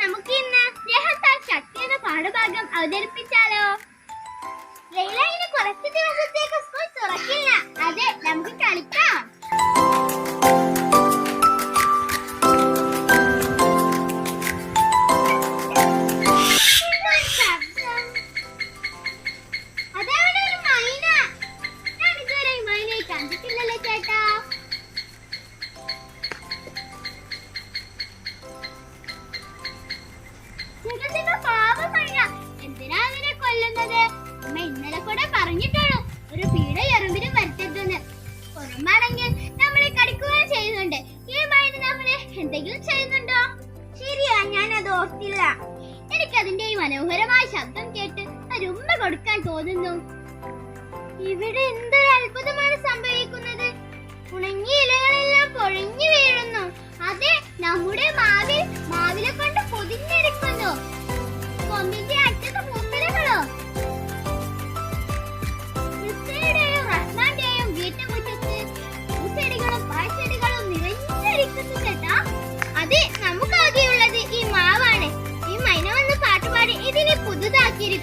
നമുക്ക് ഇന്ന് സ്നേഹത്താൽ ശക്തി എന്ന പാഠഭാഗം അവതരിപ്പിച്ചാലോ? ലൈല ഇനി കുറച്ച് ദിവസത്തേക്ക് സ്കൂൾ തുറക്കില്ല. ചേട്ടത്തിന്റെ പാപം മൈന. എന്തിനാ അവരെ കൊല്ലുന്നത്? അമ്മ ഇന്നലെ കൂടെ പറഞ്ഞിട്ടുള്ളൂ ഒരു പീഡ എറുമ്പിനും വരുത്തരുതെന്ന്. പുറമാണെങ്കിൽ നമ്മളെ കടിക്കുകയും ചെയ്യുന്നുണ്ട്. ഈ മൈന നമ്മളെ എന്തെങ്കിലും ചെയ്യുന്നുണ്ടോ? ശരിയാ ഞാൻ അത് ഓർത്തില്ല. എനിക്കതിന്റെ ഈ മനോഹരമായ ശബ്ദം കേട്ട് ഒരു ഉമ്മ കൊടുക്കാൻ തോന്നുന്നു. ഇവിടെ എന്തൊരു അത്ഭുതമാണ് സംഭവിക്കുന്നത്? ഉണങ്ങിയ ഇലകളെല്ലാം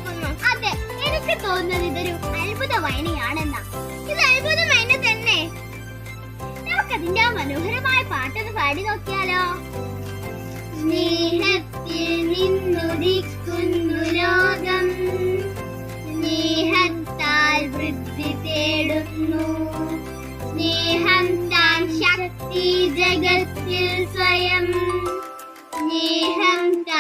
അതെ എനിക്ക് തോന്നുന്നത് ഇതൊരു അത്ഭുത വയനയാണെന്നാ. ഇത് അത്ഭുത വയന തന്നെ. നമുക്കതിന്റെ ആ മനോഹരമായ പാട്ടൊന്ന് പാടി നോക്കിയാലോ? സ്നേഹത്തിൽ നിന്നുദിക്കുന്നു ലോകം. സ്നേഹത്താൽ വൃദ്ധി തേടുന്നു. സ്നേഹം താൻ ശക്തി ജഗത്തിൽ സ്വയം. സ്നേഹം താൻ